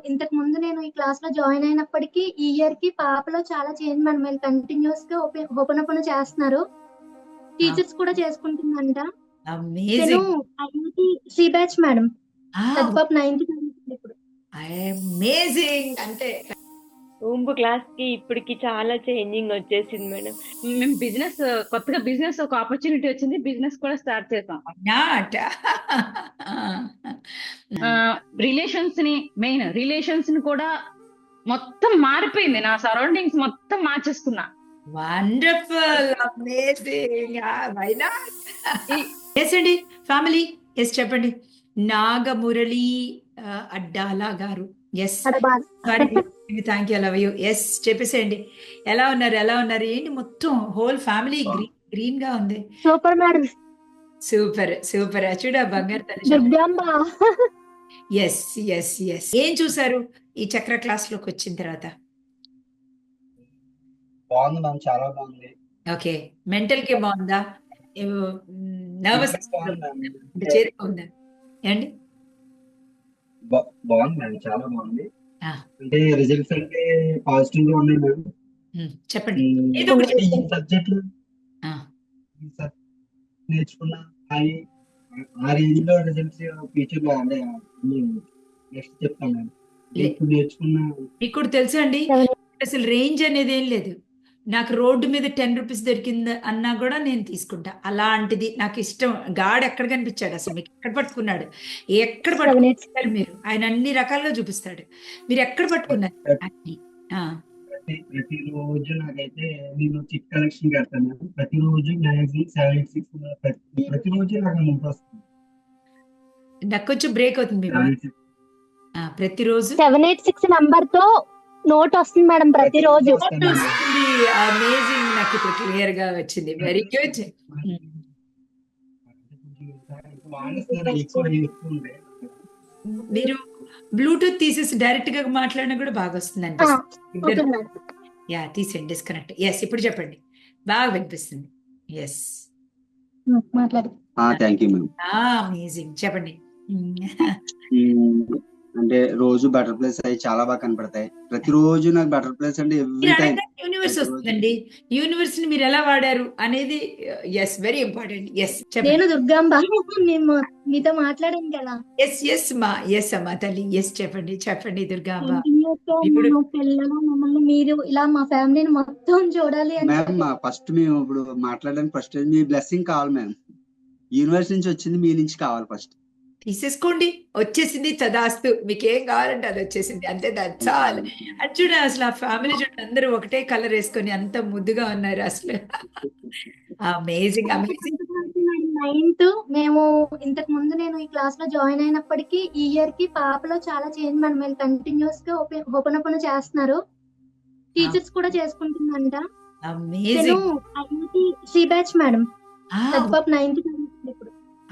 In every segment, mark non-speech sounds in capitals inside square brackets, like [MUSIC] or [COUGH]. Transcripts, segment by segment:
ఇంతకు ముందు నేను ఈ క్లాస్లో జాయిన్ అయినప్పటికీ ఈ ఇయర్కి పాపలో చాలా చేంజ్ మేడం వీళ్ళు కంటిన్యూస్గా ఓపెన్ చేస్తున్నారు. టీచర్స్ కూడా చేసుకుంటుందంట. ఐఐటి సి బ్యాచ్ మేడం పెద్ద పాప నైన్త్ ఇప్పుడు. అమేజింగ్ అంటే ఊంపు క్లాస్కి ఇప్పటికి చాలా చేంజింగ్ వచ్చేసింది మేడం మేము బిజినెస్ కొత్తగా బిజినెస్ ఒక ఆపర్చునిటీ వచ్చింది. బిజినెస్ కూడా స్టార్ట్ చేసాం [LAUGHS] రిలేషన్స్ని మెయిన్ రిలేషన్స్ని కూడా మొత్తం మారిపోయింది. నా సరౌండింగ్స్ మొత్తం మార్చేసుకున్నా. వండర్ఫుల్ అమేజింగ్ ఎస్ అండి ఫ్యామిలీ ఎస్ చెప్పండి. నాగమురళి అడ్డాలా గారు. Yes thank you love you yes చెప్పేసేయండి. ఎలా ఉన్నారు? ఎలా ఉన్నారు? ఏంటి మొత్తం హోల్ ఫ్యామిలీ గ్రీన్ గ్రీన్గా ఉంది. సూపర్ మేడం సూపర్ సూపర్ చూడ బంగారు ఎస్ ఎస్ ఎస్ ఏం చూసారు ఈ చక్ర క్లాస్లోకి వచ్చిన తర్వాత? బాగుంది మ్యామ్ చాలా బాగుంది. ఓకే మెంటల్కి బాగుందా? నర్వస్ చేరుకుందా ఏండి బా- బాగుంది మ్యామ్ చాలా బాగుంది. అంటే రిజల్ట్స్ అంటే పాజిటివ్గా ఉన్నాయి మ్యామ్ ఉమ్, చెప్పండి. ఉమ్, ఏదో ఒకటి ఈ సబ్జెక్ట్లో ఆ. రేంజ్లో రిజల్ట్స్ ఫ్యూచర్లో అంటే నెక్స్ట్ చెప్తాను. ఇప్పుడు నేర్చుకున్న కూడా తెలుసా అండి? అసలు రేంజ్ అనేది ఏం లేదు. నాకు రోడ్డు మీద టెన్ రూపీస్ దొరికింది అన్నా కూడా నేను తీసుకుంటా. అలాంటిది నాకు ఇష్టం. గాడ్ ఎక్కడ కనిపించాడు అసలు? మీకు ఎక్కడ పట్టుకున్నాడు? ఎక్కడ పట్టుకున్నారు మీరు? ఆయన అన్ని రకాలుగా చూపిస్తాడు. మీరు ఎక్కడ పట్టుకున్నారు? అన్ని. ఆ, ప్రతి ప్రతి రోజు నాకైతే నేను చిట్ కలెక్షన్ కడతాను. మ్యామ్ ప్రతి రోజు మ్యాగజైన్ సెవెన్ సిక్స్ ప్రతి ప్రతి రోజు నాకు అమౌంట్ వస్తుంది. నాకు కొంచెం బ్రేక్ అవుతుంది ప్రతిరోజు? సెవెన్ ఎయిట్ సిక్స్ నంబర్తో నోట్ వస్తుంది మేడం ప్రతిరోజు. అమేజింగ్ నాకు ఇప్పుడు క్లియర్గా వచ్చింది వెరీ గుడ్ మీరు బ్లూటూత్ తీసేసి డైరెక్ట్గా మాట్లాడినా కూడా బాగా వస్తుంది ఓకే అనిపిస్తుంది మేడం. యా తీసేయండి డిస్కనెక్ట్ ఎస్ ఇప్పుడు చెప్పండి. బాగా వినిపిస్తుంది. ఎస్ మాట్లాడు. థ్యాంక్ యూ మ్యామ్ అమేజింగ్ చెప్పండి. అంటే రోజు బటర్ఫ్లైస్ అవి చాలా బాగా కనపడతాయి. ప్రతిరోజు నాకు బటర్ఫ్లైస్ అంటే ఎవ్రీ టైం యూనివర్స్ వస్తుందండి. యూనివర్స్ని మీరు ఎలా వాడారు అనేది ఎస్ వెరీ ఇంపార్టెంట్ ఎస్ చెప్పండి. నేను దుర్గాంబ. మేము మీతో మాట్లాడాను కదా. ఎస్ ఎస్ మా ఎస్ అమ్మా తల్లి. ఎస్ చెప్పండి చెప్పండి దుర్గాంబ. మీరు ఇలా మా ఫ్యామిలీని మొత్తం చూడాలి మ్యామ్ ఫస్ట్ మేము ఇప్పుడు మాట్లాడడానికి ఫస్ట్ మీ బ్లెస్సింగ్ కావాలి మ్యామ్ యూనివర్స్ నుంచి వచ్చింది మీ నుంచి కావాలి ఫస్ట్ తీసేసుకోండి. వచ్చేసింది తదాస్తు. మీకు ఏం కావాలంటే అది వచ్చేసింది. అంతే దట్స్ ఆల్ అది చూడ అసలు ఆ ఫ్యామిలీ చూడ అందరూ ఒకటే కలర్ వేసుకొని అంత ముద్దుగా ఉన్నారు అసలు. [LAUGHS] అమేజింగ్ అమేజింగ్ నైన్త్ మేము ఇంతకు ముందు నేను ఈ క్లాస్లో జాయిన్ అయినప్పటికీ ఈ ఇయర్కి పాపలో చాలా చేంజ్ మేడం. వీళ్ళు కంటిన్యూస్గా ఓపెన్ ఓపెన్ చేస్తున్నారు. టీచర్స్ కూడా చేసుకుంటుందంట. Amazing C batch madam. పాప నైన్త్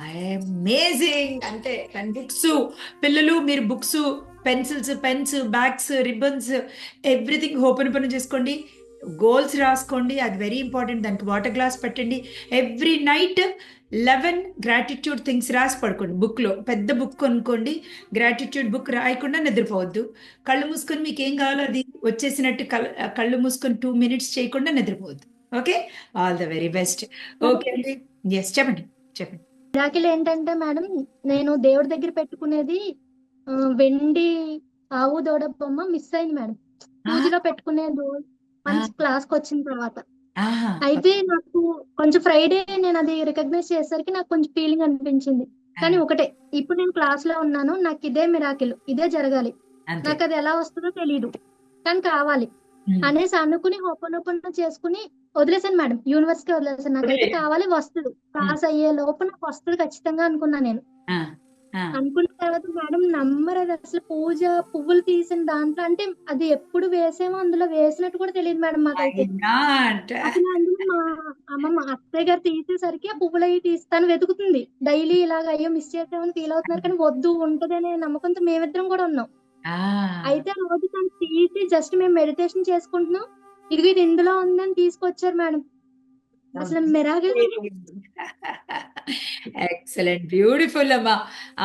అమేజింగ్ అంటే బుక్స్ పిల్లలు మీరు books pencils pens bags ribbons everything open open చేసుకోండి. గోల్స్ రాసుకోండి. అది వెరీ ఇంపార్టెంట్ దానికి వాటర్ గ్లాస్ పెట్టండి. Every night eleven gratitude things రాసి పడుకోండి. బుక్లో పెద్ద బుక్ కొనుక్కోండి. గ్రాటిట్యూడ్ బుక్ రాయకుండా నిద్రపోవద్దు. కళ్ళు మూసుకొని మీకు ఏం కావాలో అది వచ్చేసినట్టు కళ్ళ- కళ్ళు మూసుకొని టూ మినిట్స్ చేయకుండా నిద్రపోవద్దు. Okay all the very best okay అండి ఎస్ చెప్పండి. చెప్పండి. మిరాకిల్ ఏంటంటే మేడం నేను దేవుడి దగ్గర పెట్టుకునేది వెండి ఆవు దూడ బొమ్మ మిస్ అయింది మేడం. పూజలో పెట్టుకునే మంచి క్లాస్కి వచ్చిన తర్వాత. అయితే నాకు కొంచెం ఫ్రైడే నేను అది రికగ్నైజ్ చేసేసరికి నాకు కొంచెం ఫీలింగ్ అనిపించింది. కానీ ఒకటే ఇప్పుడు నేను క్లాస్లో ఉన్నాను నాకు ఇదే మిరాకిల్ ఇదే జరగాలి. నాకు అది ఎలా వస్తుందో తెలియదు కానీ కావాలి. అనేసి అనుకుని ఓపెన్ ఓపెన్ చేసుకుని వదిలేసాను మేడం. యూనివర్స్కి వదిలేసాను నాకైతే. కావాలి వస్తుంది క్లాస్ అయ్యే లోపు నాకు వస్తుంది ఖచ్చితంగా అనుకున్నా నేను. అనుకున్న తర్వాత మేడం నంబర్ అది అసలు పూజ పువ్వులు తీసిన దాంట్లో అంటే అది ఎప్పుడు వేసేమో అందులో వేసినట్టు కూడా తెలియదు మేడం మాకైతే. అందులో మా అమ్మ మా అత్తయ్య గారు తీసేసరికి ఆ పువ్వులు అవి తీస్తాను వెతుకుతుంది. డైలీ ఇలాగ అయ్యో మిస్ చేసామని ఫీల్ అవుతున్నారు కానీ వద్దు ఉంటది అనే నమ్మకంతో మేమిద్దరం కూడా ఉన్నాం. అయితే ఆ రోజు తను తీసి జస్ట్ మేము మెడిటేషన్ చేసుకుంటున్నాం. ఇదిగో ఇది ఇందులో ఉందని తీసుకొచ్చారు మేడం. అసలు మిరాకిల్ ఎక్సలెంట్ బ్యూటిఫుల్ అమ్మా.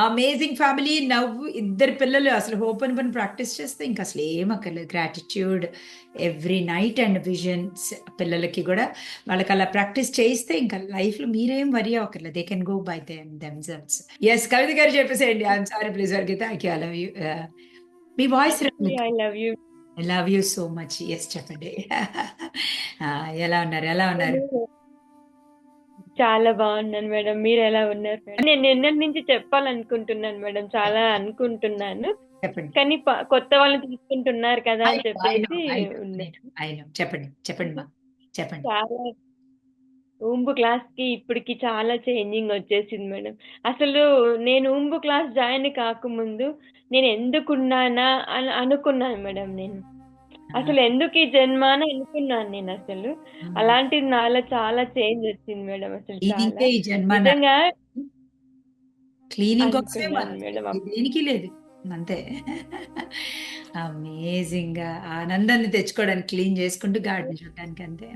అమేజింగ్ ఫ్యామిలీ నవ్వు. ఇద్దరు పిల్లలు అసలు ఓపెన్ పని ప్రాక్టీస్ చేస్తే ఇంకా అసలు ఏం అక్కర్లేదు. Gratitude every night and visions పిల్లలకి కూడా. వాళ్ళకి అలా ప్రాక్టీస్ చేయిస్తే ఇంకా లైఫ్లో మీరేం worry అవ్వకర్లేదు they can go by them themselves yes Kavitha గారు చెప్పేసేయండి. I'm sorry please forgive thank you I love you me voice I love you I love you so much yes చెప్పండి. [LAUGHS] ఎలా ఉన్నారు? ఎలా ఉన్నారు? చాలా బాగున్నాను మేడం. మీరు ఎలా ఉన్నారు మేడం? నేను నిన్నటి నుంచి చెప్పాలనుకుంటున్నాను మేడం. చాలా అనుకుంటున్నాను. చెప్పండి. కానీ కొత్త వాళ్ళని తీసుకుంటున్నారు కదా అని చెప్పేసి. చెప్పండి చెప్పండి మా. చెప్పండి. చాలా ఊంబు క్లాస్కి ఇప్పటికి చాలా చేంజింగ్ వచ్చేసింది మేడం. అసలు నేను ఊంబు క్లాస్ జాయిన్ కాకముందు నేను ఎందుకున్నానా అని అనుకున్నాను మేడం నేను. అసలు ఎందుకు ఈ జన్మ అని అనుకున్నాను నేను అసలు. అలాంటిది నాలో చాలా చేంజ్ వచ్చింది మేడం అసలు క్లీనింగ్ నిజంగా దేనికి లేదు. అంతే. అమేజింగ్గా ఆనందాన్ని తెచ్చుకోవడానికి క్లీన్ చేసుకుంటూ గార్డెన్ [LAUGHS] చూడడానికి అంతే.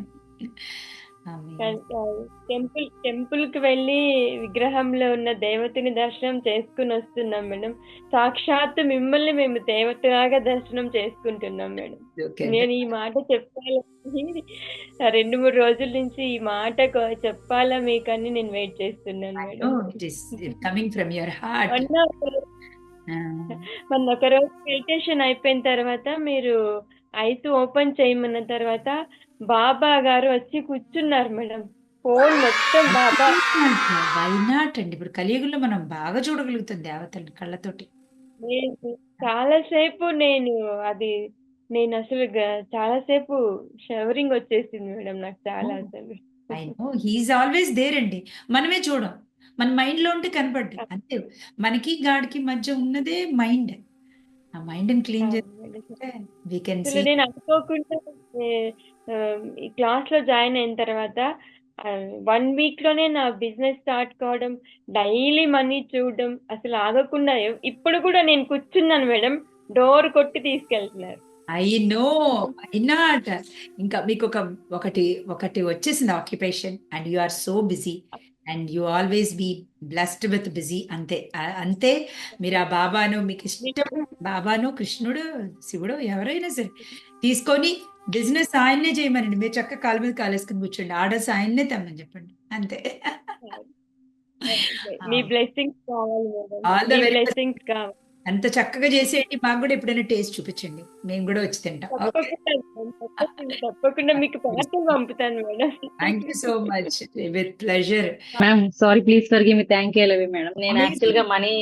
టెంపుల్ టెంపుల్కి వెళ్ళి విగ్రహంలో ఉన్న దేవతని దర్శనం చేసుకుని వస్తున్నాం మేడం. సాక్షాత్తు మిమ్మల్ని మేము దేవతలాగా దర్శనం చేసుకుంటున్నాం మేడం. నేను ఈ మాట చెప్పాలని రెండు మూడు రోజుల నుంచి ఈ మాట చెప్పాలా మీకని నేను వెయిట్ చేస్తున్నాను మేడం. మొన్న ఒక రోజు మెడిటేషన్ అయిపోయిన తర్వాత మీరు ఐస్ ఓపెన్ చేయమన్న తర్వాత బాబా గారు వచ్చి కూర్చున్నారు మేడం. ఫోన్ మొత్తం బాబా. Why not అండి? ఇప్పుడు కలియుగంలో మనం బాగా చూడగలుగుతాం దేవతల్ని కళ్ళతోటి. నేను చాలాసేపు నేను అది నేను అసలు గ- చాలాసేపు షవరింగ్ వచ్చేసింది మేడం నాకు చాలా Oh. అసలు. I know he's always there అండి. మనమే చూడం. మన మైండ్లో ఉంటే కనపడ్డు అంతే. మనకి గాడికి మధ్య ఉన్నదే మైండ్ ఆ మైండ్ క్లీన్ అవును మేడం. చేస్తే వీ కెన్ అసలు నేను అనుకోకుండా ఏ, Um, ఈ క్లాస్లో జాయిన్ అయిన తర్వాత um, వన్ వీక్లోనే నా బిజినెస్ స్టార్ట్ కావడం డైలీ మనీ చూడడం అసలు ఆగకుండా ఇప్పుడు కూడా నేను కూర్చున్నాను మేడం డోర్ కొట్టి తీసుకెళ్తున్నారు. ఐ నో ఐ నాట్ ఇంకా మీకు ఒక ఒకటి ఒకటి వచ్చేసింది occupation and you are so busy and you always be blessed with busy అంతే. అంతే మీరు ఆ బాబాను మీకు ఇష్టం బాబాను కృష్ణుడు శివుడు ఎవరైనా సరే తీసుకొని బిజినెస్ ఆయన్నే చేయమనండి. మీరు చక్కగా కాలు మీద కాలేసుకుని కూర్చోండి. ఆర్డర్స్ ఆయన్నే తెమ్మని చెప్పండి. అంతే. మీ బ్లెస్సింగ్స్ కావాలి best. బ్లెస్సింగ్స్ కావాలి అంత చక్కగా చేసేయండి. మాకు కూడా ఎప్పుడైనా టేస్ట్ చూపించండి. మేము కూడా వచ్చి తింటాం. తప్పకుండా మీకు పంపుతాను madam. Thank you so much with pleasure ma'am sorry please forgive me thank you love madam. నేను. యాక్చువల్గా money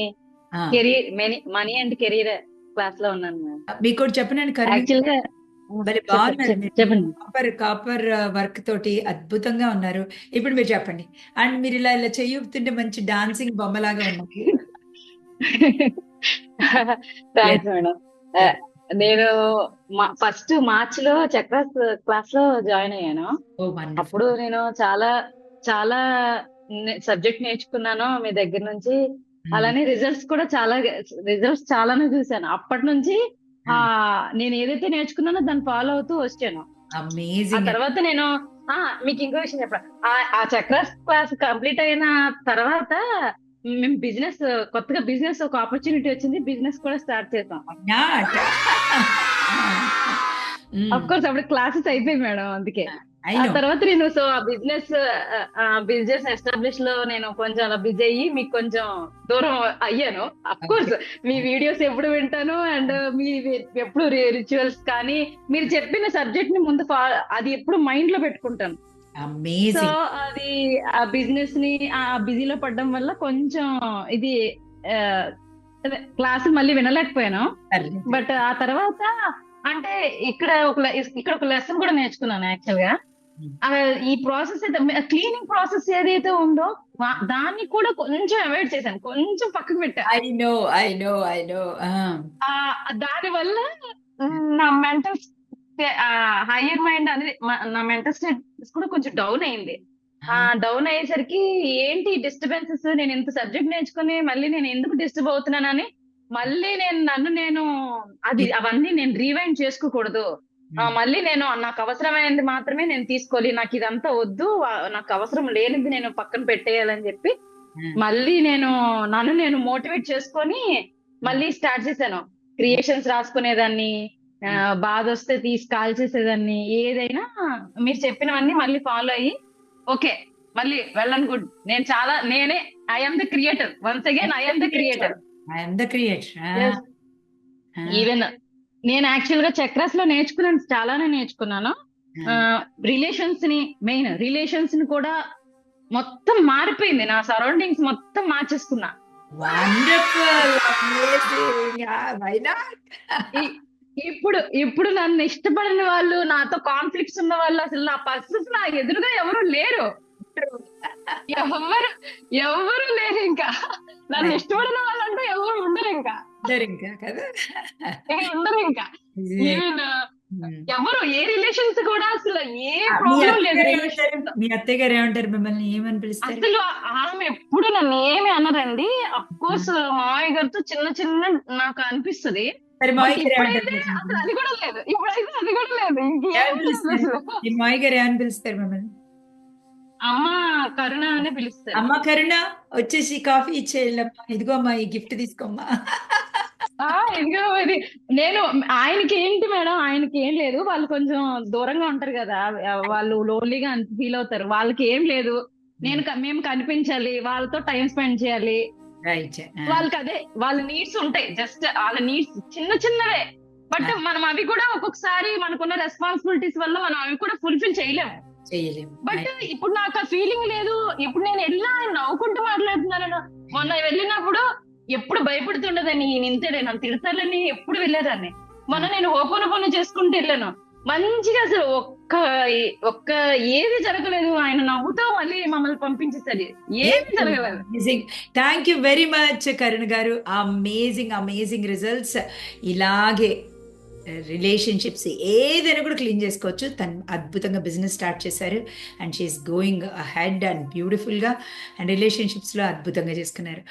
career money money and career క్లాస్లో ఉన్నాను మ్యామ్ మీకు ఒకటి చెప్పనండి. యాక్చువల్గా భలే బాగున్నారు మీరు. కాపర్ కాపర్ వర్క్ తోటి అద్భుతంగా ఉన్నారు. ఇప్పుడు మీరు చెప్పండి. అండ్ మీరు ఇలా ఇలా చెయ్యుతుంటే మంచి డాన్సింగ్ బొమ్మలాగా ఉన్నారు థ్యాంక్స్ మేడం నేను ఫస్ట్ మార్చ్లో చక్రాస్ క్లాస్లో జాయిన్ అయ్యాను అప్పుడు నేను చాలా చాలా సబ్జెక్ట్ నేర్చుకున్నాను మీ దగ్గర నుంచి. అలానే రిజల్ట్స్ కూడా చాలా రిజల్ట్స్ చాలానే చూశాను. అప్పటి నుంచి ఆ నేను ఏదైతే నేర్చుకున్నానో దాన్ని ఫాలో అవుతూ వచ్చాను. ఆ తర్వాత నేను ఆ మీకు ఇంకో విషయం చెప్ప ఆ చక్రాస్ క్లాస్ కంప్లీట్ అయిన తర్వాత మేము బిజినెస్ కొత్తగా బిజినెస్ ఒక ఆపర్చునిటీ వచ్చింది. బిజినెస్ కూడా స్టార్ట్ చేసాం. నాట్ అఫ్ కోర్స్ అప్పుడు క్లాసెస్ అయిపోయి మేడం అందుకే. ఆ తర్వాత నేను సో ఆ బిజినెస్ బిజినెస్ ఎస్టాబ్లిష్లో నేను కొంచెం అలా బిజీ అయ్యి మీకు కొంచెం దూరం అయ్యాను. అఫ్ కోర్స్ మీ వీడియోస్ ఎప్పుడు వింటాను అండ్ మీ ఎప్పుడు రిచువల్స్ కానీ మీరు చెప్పిన సబ్జెక్ట్ని ముందు అది ఎప్పుడు మైండ్లో పెట్టుకుంటాను. సో అది ఆ బిజినెస్ని ఆ బిజీలో పడడం వల్ల కొంచెం ఇది క్లాస్ మళ్ళీ వినలేకపోయాను. బట్ ఆ తర్వాత అంటే ఇక్కడ ఒక ఇక్కడ ఒక లెసన్ కూడా నేర్చుకున్నాను యాక్చువల్గా. ఈ ప్రాసెస్ అయితే క్లీనింగ్ ప్రాసెస్ ఏదైతే ఉందో దాన్ని కూడా కొంచెం అవాయిడ్ చేశాను. కొంచెం పక్కకు పెట్టా. I know I know I know దాని వల్ల నా మెంటల్ హయ్యర్ మైండ్ అనేది నా మెంటల్ స్టేట్ కూడా కొంచెం డౌన్ అయింది. ఆ. డౌన్ అయ్యేసరికి ఏంటి డిస్టర్బెన్సెస్ నేను ఇంత సబ్జెక్ట్ నేర్చుకుని మళ్ళీ నేను ఎందుకు డిస్టర్బ్ అవుతున్నానని మళ్ళీ నేను నన్ను నేను అది అవన్నీ నేను రీవైండ్ చేసుకోకూడదు. మళ్ళీ నేను నాకు అవసరమైనది మాత్రమే నేను తీసుకోవాలి. నాకు ఇదంతా వద్దు. నాకు అవసరం లేనిది నేను పక్కన పెట్టేయాలని చెప్పి మళ్ళీ నేను నన్ను నేను మోటివేట్ చేసుకొని మళ్ళీ స్టార్ట్ చేశాను. క్రియేషన్స్ రాసుకునేదాన్ని బాధ వస్తే తీసి కాల్ చేసేదాన్ని ఏదైనా మీరు చెప్పినవన్నీ మళ్ళీ ఫాలో అయ్యి ఓకే మళ్ళీ వెళ్ళను గుడ్ నేను చాలా నేనే I'm the creator once again I'm the creator I'm the creator. Even నేను యాక్చువల్గా చక్రాస్లో నేర్చుకున్నాను చాలానే నేర్చుకున్నాను. రిలేషన్స్ని మెయిన్ రిలేషన్స్ని కూడా మొత్తం మారిపోయింది. నా సరౌండింగ్స్ మొత్తం మార్చేసుకున్నా. ఇప్పుడు ఇప్పుడు నన్ను ఇష్టపడిన వాళ్ళు నాతో కాన్ఫ్లిక్ట్స్ ఉన్న వాళ్ళు అసలు నా పరిస్థితి నా ఎదురుగా ఎవరు లేరు. ఎవరు ఎవరు లేరు ఇంకా. నన్ను ఇష్టపడిన వాళ్ళంటూ ఎవరు ఉండరు ఇంకా. ఇంకా కదా? ఇంకా. ఎవరు ఏ రిలేషన్స్ కూడా అసలు ఏ ప్రాబ్లం లేదు. మీ అత్తయ్య గారు ఏమంటారు? మిమ్మల్ని ఏమని పిలుస్తారు? అసలు ఆమె ఎప్పుడు నన్ను ఏమి అనరండి. అఫ్ కోర్స్ మామయ్య గారితో చిన్న చిన్న నాకు అనిపిస్తది. అది కూడా లేదు. ఇప్పుడైతే అది కూడా లేదు. పిలుస్తారు? గారు ఏమని మిమ్మల్ని? అమ్మ కరుణ అని పిలుస్తారు. అమ్మ కరుణ వచ్చేసి కాఫీ ఇచ్చేయాలమ్మా ఇదిగో అమ్మా ఈ గిఫ్ట్ తీసుకోమ్మా. ఇది? నేను ఆయనకి ఏంటి మేడం? ఆయనకి ఏం లేదు. వాళ్ళు కొంచెం దూరంగా ఉంటారు కదా. వాళ్ళు లోన్లీగా ఫీల్ అవుతారు. వాళ్ళకి ఏం లేదు. నేను మేము కనిపించాలి. వాళ్ళతో టైం స్పెండ్ చేయాలి. వాళ్ళకి అదే వాళ్ళ నీడ్స్ ఉంటాయి. జస్ట్ వాళ్ళ నీడ్స్ చిన్న చిన్నవే. బట్ మనం అవి కూడా ఒక్కొక్కసారి మనకున్న రెస్పాన్సిబిలిటీస్ వల్ల మనం అవి కూడా ఫుల్ఫిల్ చేయలేము చేయలేము బట్ ఇప్పుడు నాకు ఆ ఫీలింగ్ లేదు. ఇప్పుడు నేను వెళ్ళినా ఆయన నవ్వుకుంటూ మాట్లాడుతున్నాను మొన్న వెళ్ళినప్పుడు ఎప్పుడు భయపడుతుండదని ఈయన ఇంతడే నన్ను తిడతారని ఎప్పుడు వెళ్ళేదాన్ని. మొన్న నేను ఓపెన్ ఓపెన్ చేసుకుంటూ వెళ్ళాను. మంచిగా అసలు ఒక్క ఒక్క ఏది జరగలేదు. ఆయన నవ్వుతూ మళ్ళీ మమ్మల్ని పంపించేసరి ఏది జరగలేదు. Thank you very much Karun గారు. అమేజింగ్ అమేజింగ్ రిజల్ట్స్ ఇలాగే రిలేషన్షిప్స్ ఏదైనా కూడా క్లీన్ చేసుకోవచ్చు. తను అద్భుతంగా బిజినెస్ స్టార్ట్ చేశారు. And she's going head and బ్యూటిఫుల్గా అండ్ రిలేషన్షిప్స్లో అద్భుతంగా చేసుకున్నారు.